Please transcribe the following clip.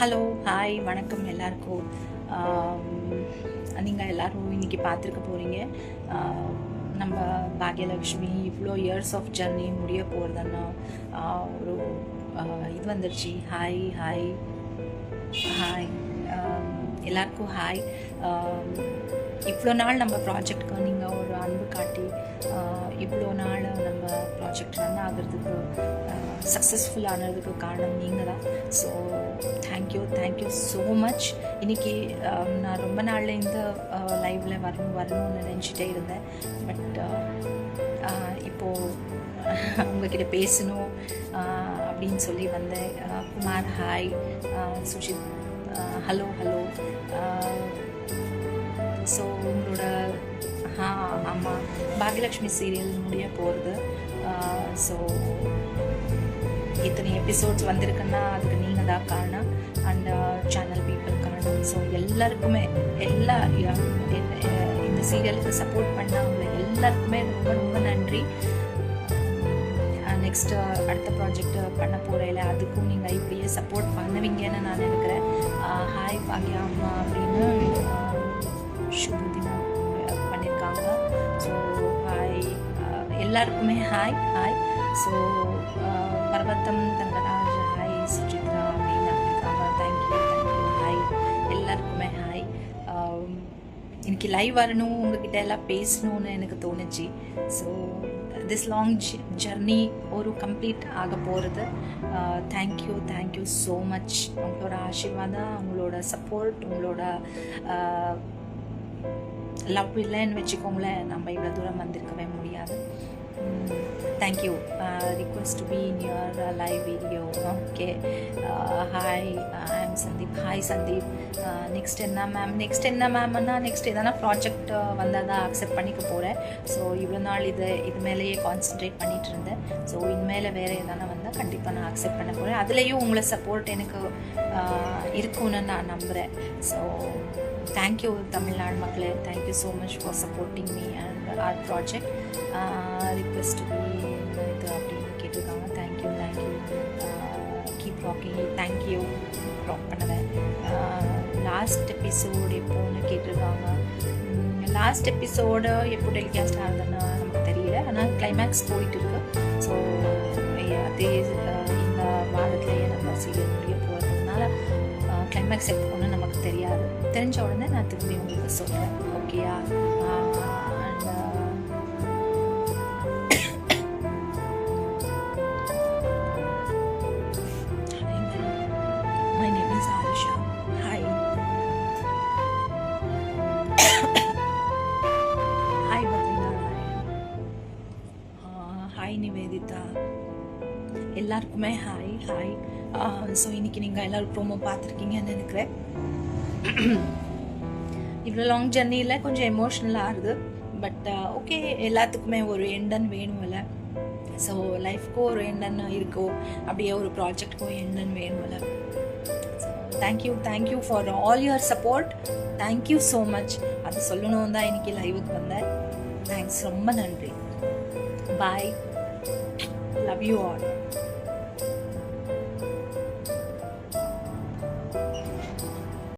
Hello hi வணக்கம் எல்லாருக்கும். நீங்கள் எல்லாரும் இன்றைக்கி பார்த்துருக்க போகிறீங்க நம்ம பாக்யலக்ஷ்மி இவ்வளோ இயர்ஸ் ஆஃப் ஜர்னி முடிய போகிறதுன்னா ஒரு இது வந்துருச்சு. ஹாய் ஹாய் ஹாய் எல்லாருக்கும் ஹாய் இவ்வளோ நாள் நம்ம ப்ராஜெக்ட்க்கு நீங்கள் ஒரு அன்பு காட்டி இவ்வளோ நாள் நம்ம ப்ராஜெக்ட் ரன் ஆகிறதுக்கு சக்ஸஸ்ஃபுல் ஆனதுக்கு காரணம் நீங்கள் தான் so thank you thank you so much இன்றைக்கி நான் ரொம்ப நாளில் இந்த லைவில் வரணும் வரணும்னு நினச்சிட்டே இருந்தேன். பட் இப்போது உங்ககிட்ட பேசணும் அப்படின்னு சொல்லி வந்தேன். Kumar hi Sujith Sushith hello hello so ஆமாம் சீரியல் முடிய போகிறது ஸோ இத்தனை எபிசோட்ஸ் வந்திருக்குன்னா அதுக்கு நீங்கள் தான் காரணம். அண்ட் சேனல் பீப்புள் காரணம். ஸோ எல்லாருக்குமே எல்லா இந்த- சீரியலுக்கு சப்போர்ட் பண்ணவங்க எல்லாருக்குமே ரொம்ப ரொம்ப நன்றி. நெக்ஸ்ட் அடுத்த ப்ராஜெக்ட் பண்ண போகிறேன் அதுக்கும் நீங்கள் இப்படியே சப்போர்ட் பண்ணுவீங்கன்னு நான் நினைக்கிறேன். ஹாய் பாக்யா அம்மா அப்படின்னு எல்லாருக்குமே hi hi so Parvatham Thangaraj hi Sujithra அப்படின்னு இருக்காங்க thank you thank you hi எல்லாருக்குமே ஹாய் இன்னைக்கு லைவ் வரணும் உங்ககிட்ட எல்லாம் பேசணும்னு எனக்கு தோணுச்சு ஸோ திஸ் லாங் ஜர்னி ஒரு கம்ப்ளீட் ஆக போகிறது தேங்க்யூ தேங்க்யூ ஸோ மச் உங்களோட ஆசீர்வாதம் உங்களோட சப்போர்ட் உங்களோட லவ் இல்லைன்னு வச்சுக்கோங்களேன் நம்ம இவ்வளோ தூரம் வந்திருக்கவே முடியாது thank you request to be in your live video okay hi I am Sandeep hi Sandeep next என்ன மேம் நெக்ஸ்ட் என்ன மேம்னா நெக்ஸ்ட் எதனா ப்ராஜெக்ட் uh, வந்தால் தான் அக்செப்ட் பண்ணிக்க போகிறேன் ஸோ இவ்வளோ நாள் இது இது மேலேயே கான்சென்ட்ரேட் பண்ணிட்டு இருந்தேன். ஸோ இனிமேல் வேறு எதனா வந்தால் கண்டிப்பாக நான் அக்செப்ட் பண்ண போகிறேன் அதுலேயும் உங்களை சப்போர்ட் எனக்கு uh, இருக்கும்னு நான் நம்புகிறேன் ஸோ தேங்க்யூ தமிழ்நாடு மக்களே. Thank you so much for supporting me and our project request இது அப்படின்னு கேட்டிருக்காங்க. Thank you thank you keep walking thank you drop பண்ணுவேன் லாஸ்ட் எபிசோடு எப்போன்னு கேட்டிருக்காங்க. லாஸ்ட் எபிசோடு எப்போ டெலிகாஸ்ட் ஆகுதுன்னு நமக்கு தெரியல. ஆனால் கிளைமேக்ஸ் போயிட்டு இருக்கு. ஸோ அதே கிளைமேக்ஸ் எப்போன்னு நமக்கு தெரியாது. தெரிஞ்ச உடனே நான் திரும்பி உங்களுக்கு சொல்கிறேன் ஓகேயா எல்லாருக்குமே ஹாய் ஹாய் ஸோ இன்னைக்கு நீங்கள் எல்லோரும் ப்ரோமோ பார்த்துருக்கீங்கன்னு நினைக்கிறேன். இவ்வளோ லாங் ஜர்னியில் கொஞ்சம் எமோஷ்னலாக ஆகுது பட் ஓகே எல்லாத்துக்குமே ஒரு எண்டன் வேணும்ல. ஸோ லைஃப்க்கும் ஒரு எண்டன் இருக்கோ அப்படியே ஒரு ப்ராஜெக்ட்க்கும் எண்டன் வேணும்ல. Thank you thank you for all your support thank you so much அது சொல்லணும் தான் இன்னைக்கு லைவுக்கு வந்தேன். தேங்க்ஸ் ரொம்ப நன்றி. Bye love you all